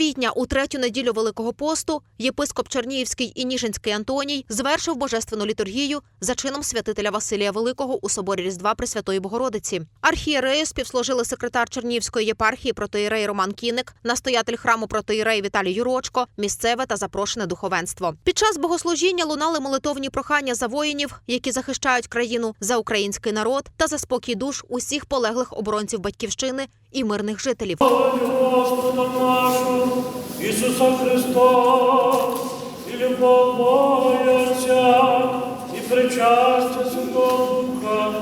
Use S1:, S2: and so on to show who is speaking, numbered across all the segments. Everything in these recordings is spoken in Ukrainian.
S1: квітня, у третю неділю Великого посту, єпископ Чернігівський і Ніжинський Антоній звершив божественну літургію за чином святителя Василія Великого у соборі Різдва Пресвятої Богородиці. Архієрею співслужили секретар Чернігівської єпархії протоїрей Роман Кіник, настоятель храму протоїрей Віталій Юрочко, місцеве та запрошене духовенство. Під час богослужіння лунали молитовні прохання за воїнів, які захищають країну за український народ та за спокій душ усіх полеглих оборонців батьківщини і мирних жителів.
S2: Ісуса Христа, і любов Бога Отця, і причастя Святого Духа,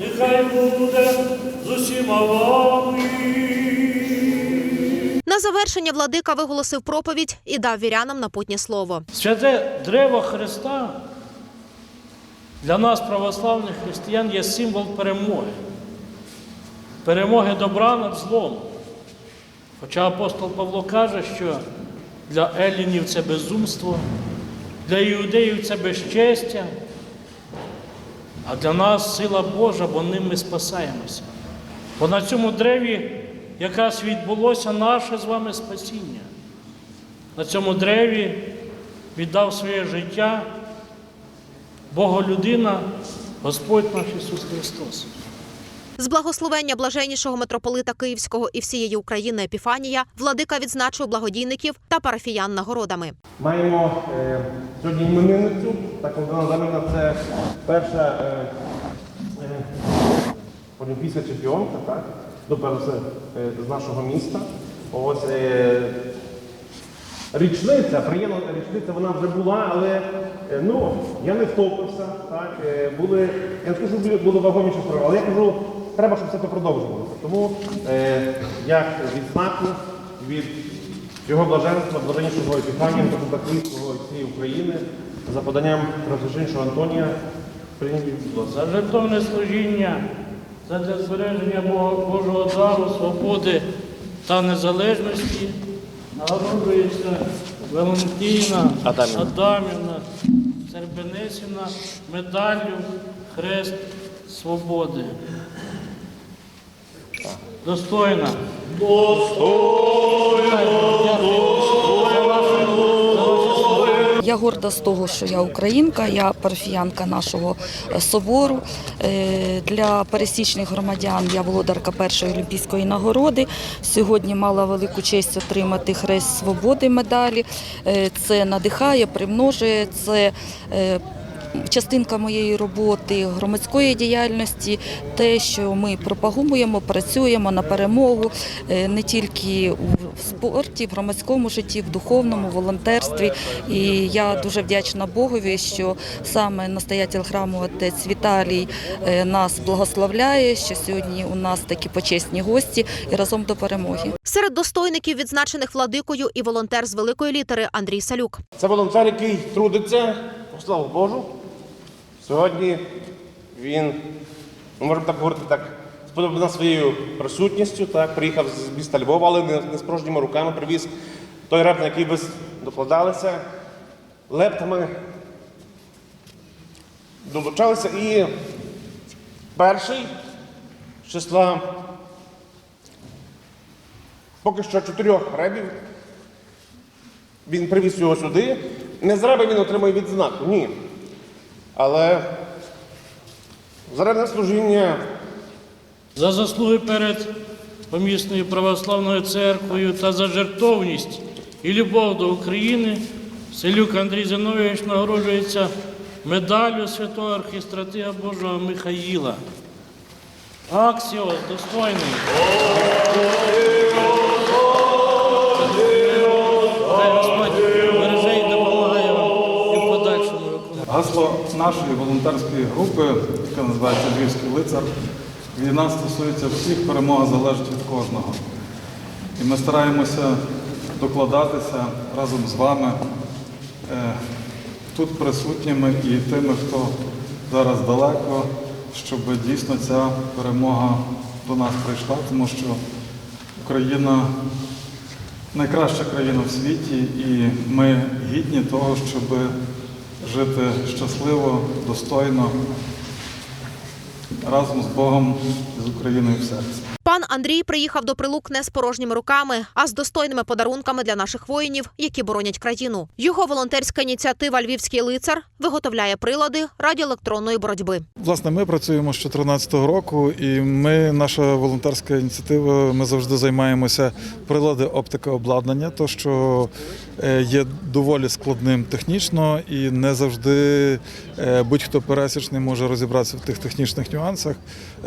S2: нехай буде з усіма вами.
S1: На завершення владика виголосив проповідь і дав вірянам напутнє слово.
S2: Святе древо Христа для нас, православних християн, є символ перемоги. Перемоги добра над злом. Хоча апостол Павло каже, що для елінів це безумство, для іудеїв це безчестя, а для нас сила Божа, бо ним ми спасаємося. Бо на цьому древі якраз відбулося наше з вами спасіння. На цьому древі віддав своє життя Боголюдина, Господь наш Ісус Христос.
S1: З благословення блаженнішого митрополита Київського і всієї України Епіфанія владика відзначив благодійників та парафіян нагородами.
S3: Маємо е, сьогодні іменинницю, так Заміна, це перша е, е, олімпійська чемпіонка, так? Ну, перш е, з нашого міста. Ось е, річниця, приємна річниця, вона вже була, але е, ну, я не втопився. Так? Е, були, я не скажу, були- були вагомі часи, але я кажу, треба, щоб все це продовжувалося. Тому е, як відзнаку від його блаженства, блаженнішого Епіфанія, Київського і всієї України, за поданням Пресвященнішого Антонія.
S2: За жертовне служіння, за для збереження Божого дару, свободи та незалежності нагороджується Валентина
S3: Адамівна.
S2: Адамівна Сербенесіна медаллю Хрест Свободи. Достойна.
S4: Я горда з того, що я українка, я парафіянка нашого е, собору. Е, Для пересічних громадян я володарка першої олімпійської нагороди. Сьогодні мала велику честь отримати хрест свободи медалі. Е, Це надихає, примножує, це частинка моєї роботи, громадської діяльності, те, що ми пропагуємо, працюємо на перемогу е, не тільки у спорті, в громадському житті, в духовному, волонтерстві. І я дуже вдячна Богові, що саме настоятель храму отець Віталій е, нас благословляє, що сьогодні у нас такі почесні гості і разом до перемоги.
S1: Серед достойників, відзначених владикою, і волонтер з великої літери Андрій Салюк.
S3: Це волонтер, який трудиться, по славу Божу. Сьогодні він, ну, можемо так говорити, так, сподобав своєю присутністю, так, приїхав з міста Львова, але не, не з порожніми руками привіз той реп, на який ви докладалися, лептами долучалися. І перший з числа поки що чотирьох ребів він привіз його сюди. Не з реби він отримає відзнаку, ні. Але заради служіння
S2: за заслуги перед помісною православною церквою та за жертовність і любов до України Селюк Андрій Зиновійович нагороджується медаллю святого архістратига Божого Михаїла. Аксіос достойний.
S5: Гасло нашої волонтерської групи, яка називається Львівський лицар, війна стосується всіх, перемога залежить від кожного. І ми стараємося докладатися разом з вами, е, тут присутніми і тими, хто зараз далеко, щоб дійсно ця перемога до нас прийшла, тому що Україна найкраща країна в світі, і ми гідні того, щоб жити щасливо, достойно разом з Богом і з Україною в серці.
S1: Пан Андрій приїхав до прилук не з порожніми руками, а з достойними подарунками для наших воїнів, які боронять країну. Його волонтерська ініціатива Львівський лицар виготовляє прилади радіоелектронної боротьби.
S5: Власне, ми працюємо з 2014 року, і ми, наша волонтерська ініціатива, ми завжди займаємося прилади оптика обладнання, то що е, є доволі складним технічно, і не завжди е, будь-хто пересічний може розібратися в тих технічних нюансах.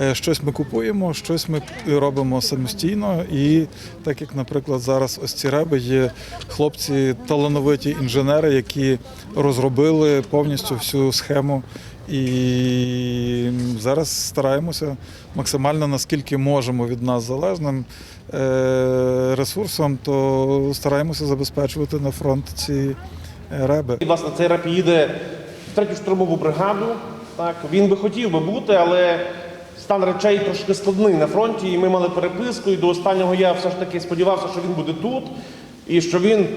S5: Е, Щось ми купуємо, щось ми робимо самостійно. І так як, наприклад, зараз ось ці реби є хлопці, талановиті інженери, які розробили повністю всю схему. І зараз стараємося максимально наскільки можемо від нас залежним е, ресурсом, то стараємося забезпечувати на фронт ці е, реби.
S3: І, власне, цей реп їде в третю штурмову бригаду. Так, він би хотів би бути, але стан речей трошки складний на фронті. І ми мали переписку. І до останнього я все ж таки сподівався, що він буде тут. І що він.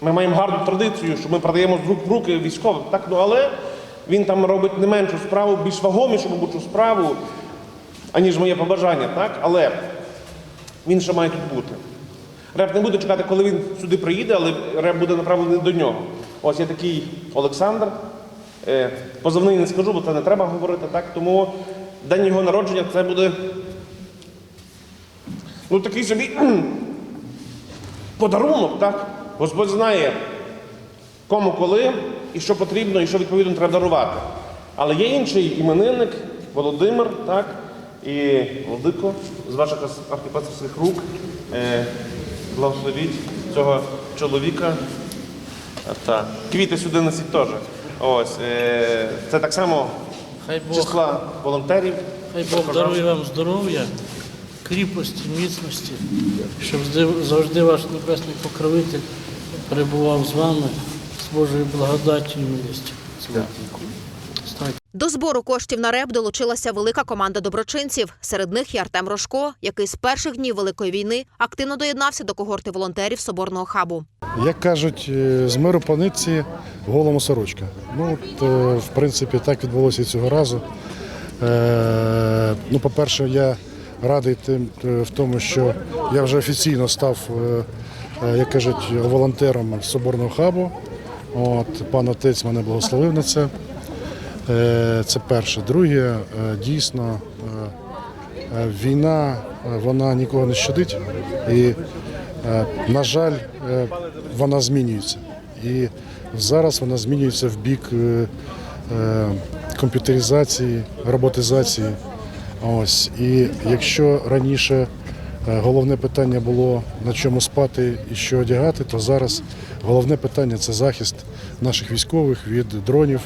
S3: Ми маємо гарну традицію, що ми продаємо з рук в руки військовим. Так, ну, але він там робить не меншу справу, більш вагомішу, мабуть, справу, аніж моє побажання. Так? Але він ще має тут бути. Реп не буде чекати, коли він сюди приїде, але реп буде направлений до нього. Ось є такий Олександр. Е, Позивний не скажу, бо це не треба говорити. Так? Тому день його народження це буде ну, такий собі подарунок. Так? Господь знає, кому коли і що потрібно, і що відповідно треба дарувати. Але є інший іменинник Володимир, так? І Владико, з ваших архіпастерських рук, е, благословіть цього чоловіка. Та. Квіти сюди носіть теж. Ось, е, це так само
S2: Хай Бог,
S3: числа волонтерів.
S2: хай Бог дарує вам здоров'я, кріпості, міцності, щоб завжди ваш небесний покровитель перебував з вами з Божою благодаттю і милістю.
S1: До збору коштів на реп долучилася велика команда доброчинців. Серед них і Артем Рожко, який з перших днів Великої війни активно доєднався до когорти волонтерів соборного хабу.
S6: Як кажуть, е, з миру по нитці голому сорочка. Ну, от, е, в принципі, так відбулося і цього разу. Е, ну, по-перше, я радий тим в тому, що я вже офіційно став, як кажуть, волонтером соборного хабу. От, пан отець мене благословив на це. Це перше. Друге, дійсно, війна вона нікого не щадить. І, на жаль, е, вона змінюється. І зараз вона змінюється в бік е, е, комп'ютеризації, роботизації. Ось. І якщо раніше е, головне питання було на чому спати і що одягати, то зараз головне питання це захист наших військових від дронів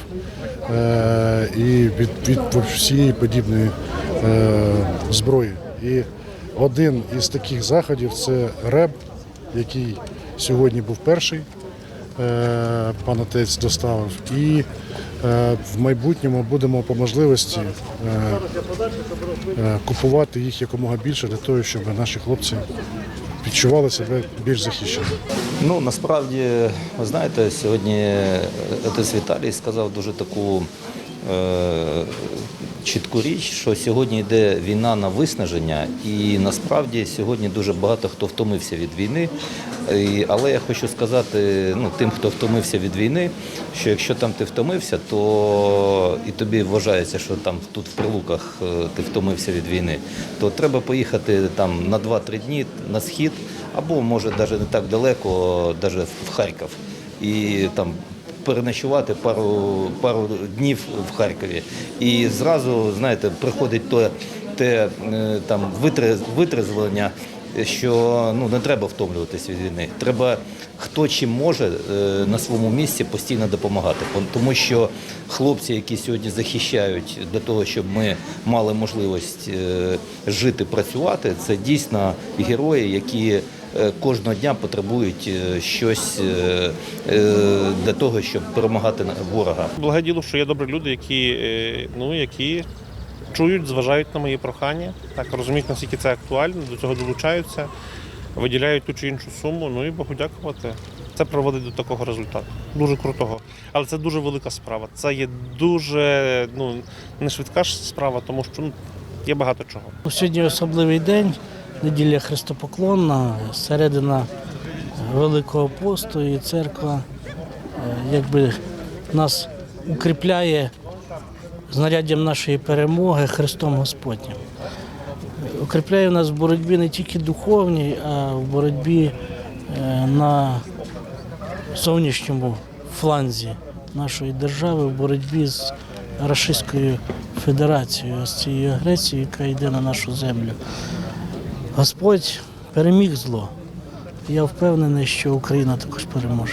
S6: е, і від, від всієї подібної е, зброї. І один із таких заходів це РЕБ, який сьогодні був перший. е, Пан отець доставив, і е, в майбутньому будемо по можливості е, купувати їх якомога більше для того, щоб наші хлопці відчували себе більш захищеними.
S7: Ну насправді, ви знаєте, сьогодні отець Віталій сказав дуже таку чітку річ, що сьогодні йде війна на виснаження, і насправді сьогодні дуже багато хто втомився від війни. Але я хочу сказати ну, тим, хто втомився від війни, що якщо там ти втомився, то і тобі вважається, що там тут в прилуках е, ти втомився від війни, то треба поїхати там на 2-3 дні на схід, або може навіть не так далеко, навіть в Харків. І там переночувати пару, пару днів в Харкові. І зразу, знаєте, приходить то, те е, там витре- витрезвлення, що ну не треба втомлюватися від війни. Треба хто чим може е, на своєму місці постійно допомагати. Тому що хлопці, які сьогодні захищають для того, щоб ми мали можливість е, жити, працювати, це дійсно герої, які кожного дня потребують е, щось е, е, для того, щоб перемагати ворога.
S8: Благе діло, що є добрі люди, які, е, ну, які чують, зважають на мої прохання, так розуміють, наскільки це актуально, до цього долучаються, виділяють ту чи іншу суму. Ну і Богу дякувати. Це приводить до такого результату. Дуже крутого. Але це дуже велика справа. Це є дуже ну, не швидка ж справа, тому що ну, Є багато чого.
S2: Сьогодні особливий день, неділя Христопоклонна, середина Великого посту і церква е, якби нас укріпляє знаряддям нашої перемоги Христом Господнім. Укріпляє нас в боротьбі не тільки духовній, а в боротьбі е, на зовнішньому фланзі нашої держави, в боротьбі з Рашистською Федерацією, з цією агресією, яка йде на нашу землю. Господь переміг зло. Я впевнений, що Україна також переможе.